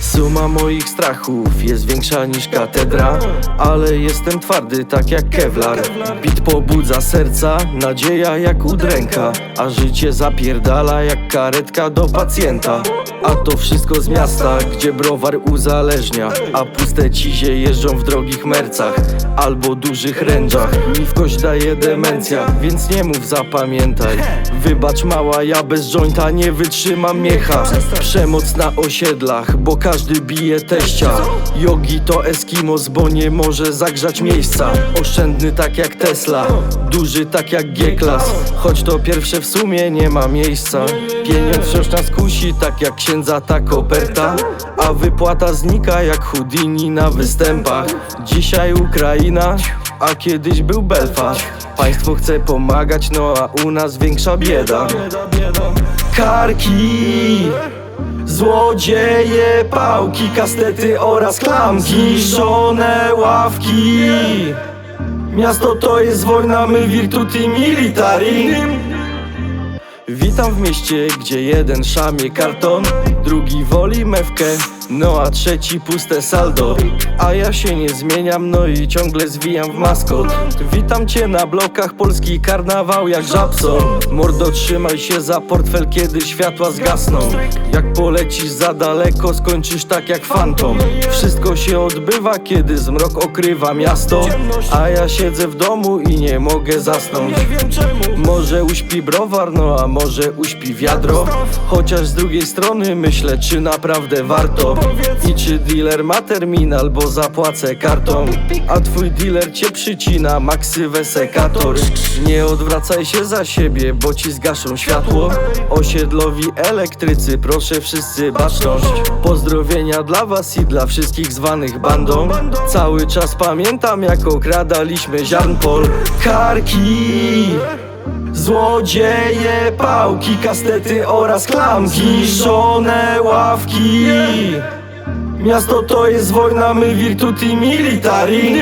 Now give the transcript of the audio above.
Suma moich strachów jest większa niż katedra Ale jestem twardy tak jak Kevlar. Bit pobudza serca, nadzieja jak udręka A życie zapierdala jak karetka do pacjenta. A to wszystko z miasta, gdzie browar uzależnia A puste cizie jeżdżą w drogich mercach Albo dużych ręczach. Mi w kość daje demencja, więc nie mów zapamiętaj. Wybacz mała, ja bez jointa nie wytrzymam miecha Przemoc na osiedlach, bo każdy bije teścia. Jogi to Eskimos, bo nie może zagrzać miejsca. Oszczędny tak jak Tesla, duży tak jak G-Class. Choć to pierwsze w sumie nie ma miejsca. Pieniądz wciąż nas kusi, tak jak księdza ta koperta A wypłata znika jak Houdini na występach. Dzisiaj Ukraina, a kiedyś był Belfast. Państwo chce pomagać, no a u nas większa bieda. Karki Złodzieje, pałki, kastety oraz klamki Niszczone ławki. Miasto to jest wojna, my virtuti militari Witam w mieście, gdzie jeden szamie karton Drugi woli mewkę, no a trzeci puste saldo. A ja się nie zmieniam, no i ciągle zwijam w maskot. Witam cię na blokach, polski karnawał jak Żabson Mordo trzymaj się za portfel, kiedy światła zgasną. Jak polecisz za daleko, skończysz tak jak fantom. Wszystko się odbywa, kiedy zmrok okrywa miasto. A ja siedzę w domu i nie mogę zasnąć. Może uśpi browar, no a może uśpi wiadro. Chociaż z drugiej strony myślę, czy naprawdę warto I czy dealer ma terminal, bo zapłacę kartą? A twój dealer cię przycina, maksywę sekator Nie odwracaj się za siebie, bo ci zgaszą światło. Osiedlowi elektrycy, proszę wszyscy baczność. Pozdrowienia dla was i dla wszystkich zwanych bandą. Cały czas pamiętam, jak okradaliśmy ziarnpol. Karki Złodzieje, pałki, kastety oraz klamki Niszczone ławki. Miasto to jest wojna, my virtuti militari